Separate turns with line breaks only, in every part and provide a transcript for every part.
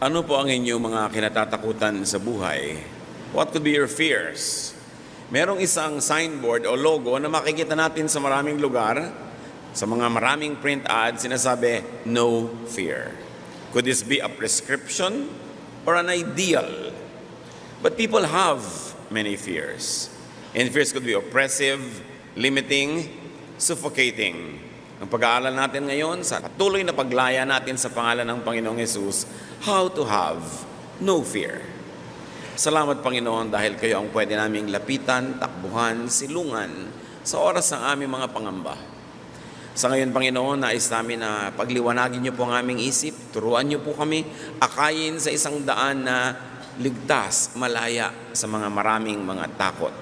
Ano po ang inyong mga kinatatakutan sa buhay? What could be your fears? Merong isang signboard o logo na makikita natin sa maraming lugar, sa mga maraming print ads, sinasabi, no fear. Could this be a prescription or an ideal? But people have many fears. And fears could be oppressive, limiting, suffocating. Ang pag-aaral natin ngayon sa patuloy na paglaya natin sa pangalan ng Panginoong Yesus, how to have no fear. Salamat Panginoon dahil kayo ang pwede naming lapitan, takbuhan, silungan sa oras ng aming mga pangamba. Sa ngayon, Panginoon, nais namin na pagliwanagin niyo po ang aming isip, turuan niyo po kami, akayin sa isang daan na ligtas, malaya sa mga maraming mga takot.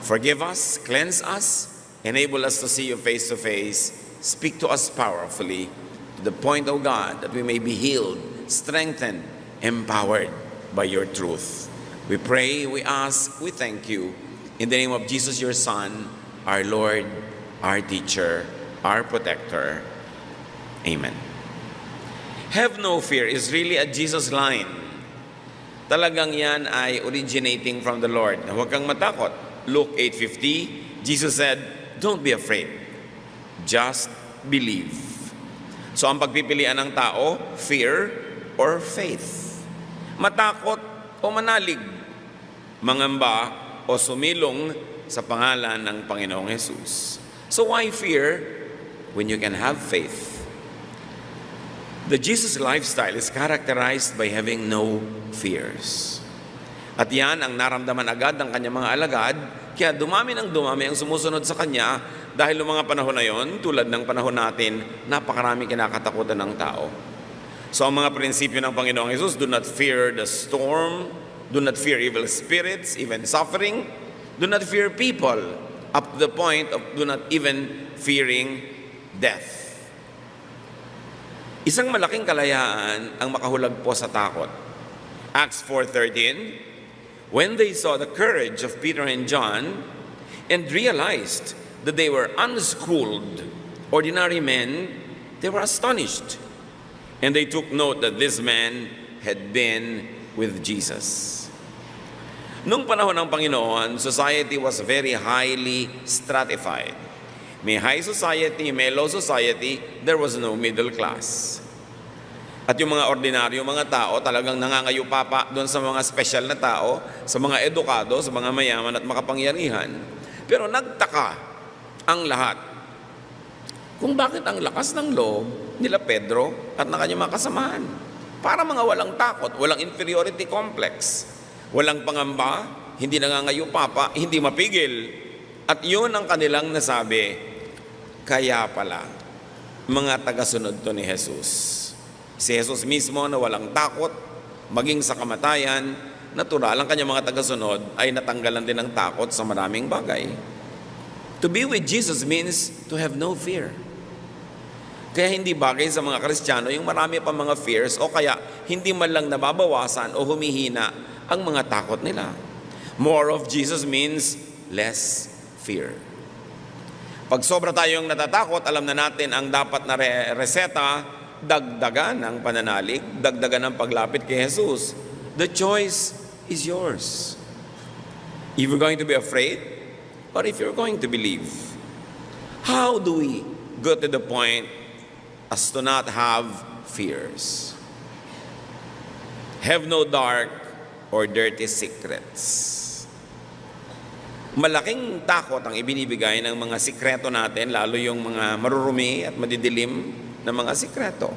Forgive us, cleanse us, enable us to see you face to face, speak to us powerfully, to the point, O God, that we may be healed, strengthened, empowered by your truth. We pray, we ask, we thank you. In the name of Jesus, your Son, our Lord, our teacher, our protector. Amen. Have no fear is really a Jesus line. Talagang yan ay originating from the Lord. Huwag kang matakot. Luke 8.50, Jesus said, Don't be afraid. Just believe. So ang pagpipilian ng tao, fear or faith. Matakot o manalig. Mangamba o sumilong sa pangalan ng Panginoong Jesus. So why fear when you can have faith? The Jesus lifestyle is characterized by having no fears. At yan ang naramdaman agad ng kanyang mga alagad, kaya dumami ng dumami ang sumusunod sa kanya dahil noong mga panahon na yon, tulad ng panahon natin, napakarami kinakatakutan ng tao. So ang mga prinsipyo ng Panginoong Yesus, do not fear the storm, do not fear evil spirits, even suffering, do not fear people, up to the point of do not even fearing death. Isang malaking kalayaan ang makahulag po sa takot. Acts 4.13, When they saw the courage of Peter and John and realized that they were unschooled, ordinary men, they were astonished. And they took note that this man had been with Jesus. Nung panahon ng Panginoon, society was very highly stratified. May high society, may low society, there was no middle class. At yung mga ordinaryo mga tao talagang nangangayo papa doon sa mga special na tao, sa mga edukado, sa mga mayaman at makapangyarihan. Pero nagtaka ang lahat kung bakit ang lakas ng loob nila Pedro at ng kanyang mga kasamahan. Para mga walang takot, walang inferiority complex, walang pangamba, hindi nangangayo papa, hindi mapigil. At yun ang kanilang nasabi, kaya pala, mga tagasunod to ni Jesus. Si Jesus mismo na walang takot, maging sa kamatayan, natural ang kanyang mga tagasunod ay natanggalan din ng takot sa maraming bagay. To be with Jesus means to have no fear. Kaya hindi bagay sa mga Kristiyano yung marami pa mga fears o kaya hindi man lang nababawasan o humihina ang mga takot nila. More of Jesus means less fear. Pag sobra tayong natatakot, alam na natin ang dapat na re- reseta, dagdagan ang pananalig, dagdagan ang paglapit kay Jesus. The choice is yours. If you're going to be afraid or if you're going to believe. How do we go to the point as to not have fears? Have no dark or dirty secrets. Malaking takot ang ibinibigay ng mga sikreto natin, lalo yung mga marurumi at madidilim na mga sikreto.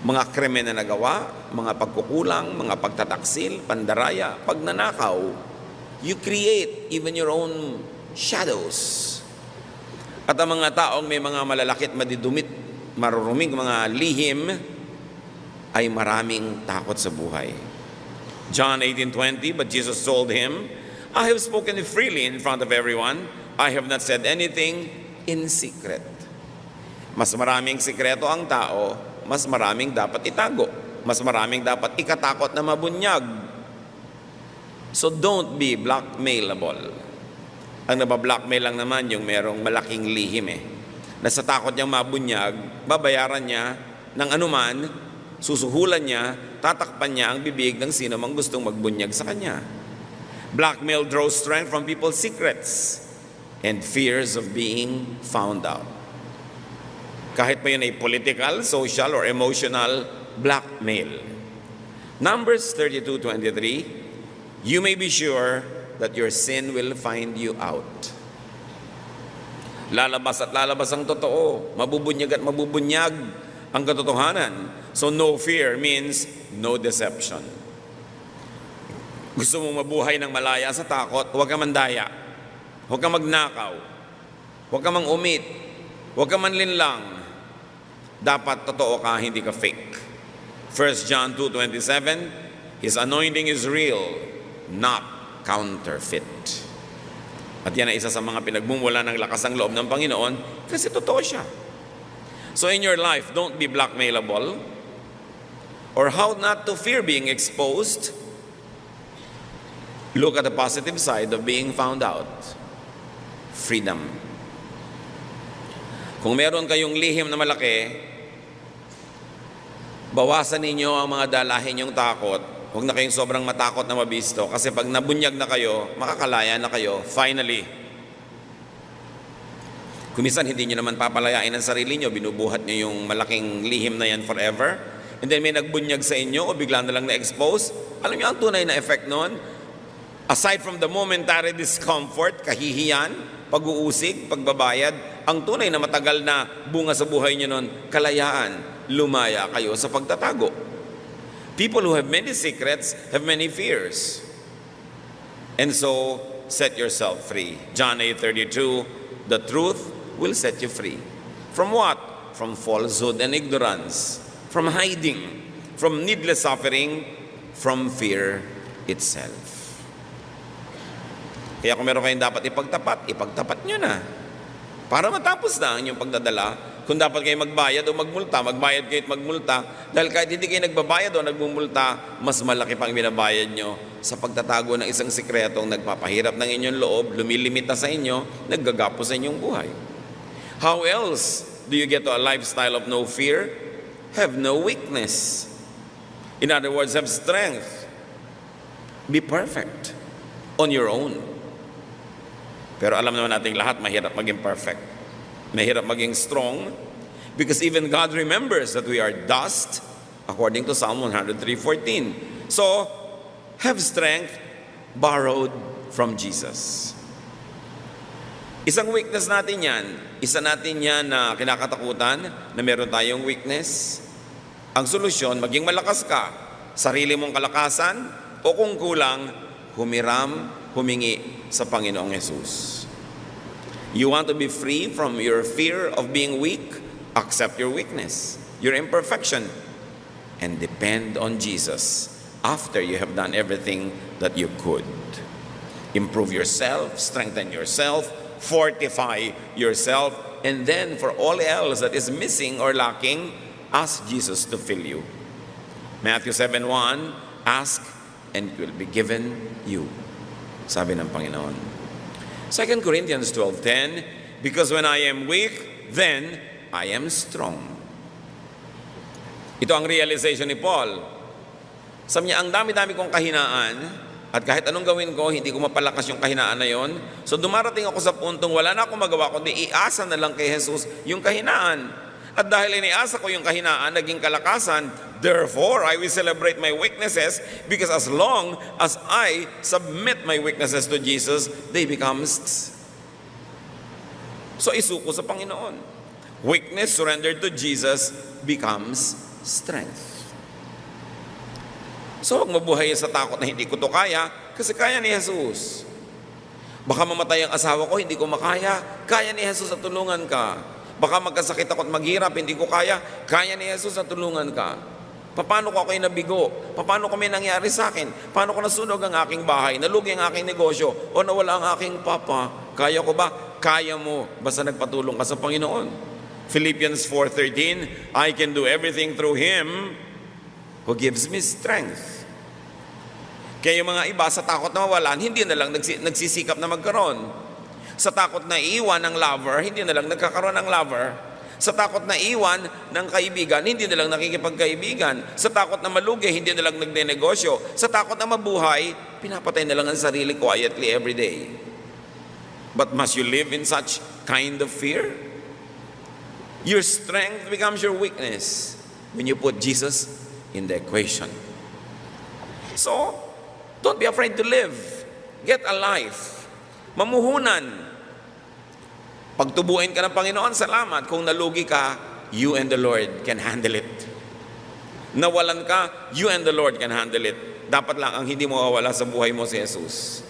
Mga krimen na nagawa, mga pagkukulang, mga pagtataksil, pandaraya, pagnanakaw. You create even your own shadows. At ang mga taong may mga malalakit, madidumit, maruruming mga lihim, ay maraming takot sa buhay. John 18:20, but Jesus told him, I have spoken freely in front of everyone. I have not said anything in secret. Mas maraming sikreto ang tao, mas maraming dapat itago. Mas maraming dapat ikatakot na mabunyag. So don't be blackmailable. Ang nabablockmail lang naman yung merong malaking lihim eh. Na sa takot niyang mabunyag, babayaran niya ng anuman susuhulan niya, tatakpan niya ang bibig ng sino mang gustong magbunyag sa kanya. Blackmail draws strength from people's secrets and fears of being found out. Kahit pa yun ay political, social, or emotional blackmail. Numbers 32:23, you may be sure that your sin will find you out. Lalabas at lalabas ang totoo. Mabubunyag at mabubunyag ang katotohanan. So no fear means no deception. Gusto mong mabuhay ng malaya sa takot, huwag kang mandaya. Huwag kang magnakaw. Huwag kang mang-umit. Huwag kang manlinlang. Dapat totoo ka, hindi ka fake. 1 John 2.27 His anointing is real, not counterfeit. At yan ay isa sa mga pinagmumula ng lakas ng loob ng Panginoon kasi totoo siya. So in your life, don't be blackmailable or how not to fear being exposed. Look at the positive side of being found out. Freedom. Kung meron kayong lihim na malaki, bawasan ninyo ang mga dalahin yung takot. Huwag na kayong sobrang matakot na mabisto kasi pag nabunyag na kayo, makakalaya na kayo, finally. Kumisan hindi nyo naman papalayain ang sarili nyo, binubuhat nyo yung malaking lihim na yan forever. And then may nagbunyag sa inyo o bigla na lang na-expose. Alam nyo ang tunay na effect nun? Aside from the momentary discomfort, kahihiyan, pag-uusig, pagbabayad, ang tunay na matagal na bunga sa buhay nyo nun, kalayaan, lumaya kayo sa pagtatago. People who have many secrets have many fears. And so, set yourself free. John 8:32, the truth will set you free. From what? From falsehood and ignorance, from hiding, from needless suffering, from fear itself. Kaya kung meron kayong dapat ipagtapat, ipagtapat nyo na. Para matapos na ang inyong pagdadala, kung dapat kayo magbayad o magmulta, magbayad kayo at magmulta, dahil kahit hindi kayo nagbabayad o nagmumulta, mas malaki pang binabayad nyo sa pagtatago ng isang sikretong nagpapahirap ng inyong loob, lumilimita sa inyo, naggagapo sa inyong buhay. How else do you get to a lifestyle of no fear? Have no weakness. In other words, have strength. Be perfect on your own. Pero alam naman natin lahat, mahirap maging perfect. Mahirap maging strong because even God remembers that we are dust according to Psalm 103.14. So, have strength borrowed from Jesus. Isang weakness natin yan, isa natin yan na kinakatakutan na meron tayong weakness. Ang solusyon, maging malakas ka, sarili mong kalakasan, o kung kulang, humiram, humingi sa Panginoong Yesus. You want to be free from your fear of being weak? Accept your weakness, your imperfection, and depend on Jesus after you have done everything that you could. Improve yourself, strengthen yourself, fortify yourself, and then for all else that is missing or lacking, ask Jesus to fill you. Matthew 7 1, ask and it will be given you. Sabi ng Panginoon. 2 Corinthians 12:10 Because when I am weak, then I am strong. Ito ang realization ni Paul. Sabi niya, ang dami-dami kong kahinaan at kahit anong gawin ko, hindi ko mapalakas yung kahinaan na yon. So dumarating ako sa puntong wala na akong magawa kundi iasa na lang kay Jesus yung kahinaan. At dahil iniasa ko yung kahinaan, naging kalakasan, therefore I will celebrate my weaknesses because as long as I submit my weaknesses to Jesus, they become So isuko sa Panginoon. Weakness surrendered to Jesus becomes strength. So huwag mabuhay sa takot na hindi ko to kaya kasi kaya ni Jesus. Baka mamatay ang asawa ko, hindi ko makaya. Kaya ni Jesus at tulungan ka. Baka magkasakit ako at maghirap, hindi ko kaya. Kaya ni Jesus at tulungan ka. Paano ko ako'y nabigo? Paano ko may nangyari sa akin? Paano ko nasunog ang aking bahay? Nalugi ang aking negosyo? O nawala ang aking papa? Kaya ko ba? Kaya mo. Basta nagpatulong ka sa Panginoon. Philippians 4.13 I can do everything through Him who gives me strength. Kaya yung mga iba sa takot na mawalan, hindi na lang nagsi- nagsisikap na magkaroon. Sa takot na iiwan ng lover, hindi na lang nagkakaroon ng lover. Sa takot na iwan ng kaibigan, hindi na lang nakikipagkaibigan. Sa takot na malugi, hindi na lang nagnenegosyo. Sa takot na mabuhay, pinapatay na lang ang sarili quietly every day. But must you live in such kind of fear? Your strength becomes your weakness when you put Jesus in the equation. So, don't be afraid to live. Get a life. Mamuhunan. Pagtubuin ka ng Panginoon, salamat. Kung nalugi ka, you and the Lord can handle it. Nawalan ka, you and the Lord can handle it. Dapat lang ang hindi mo mawawala sa buhay mo si Jesus.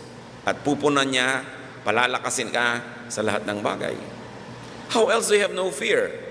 At pupunan niya, palalakasin ka sa lahat ng bagay. How else do you have no fear?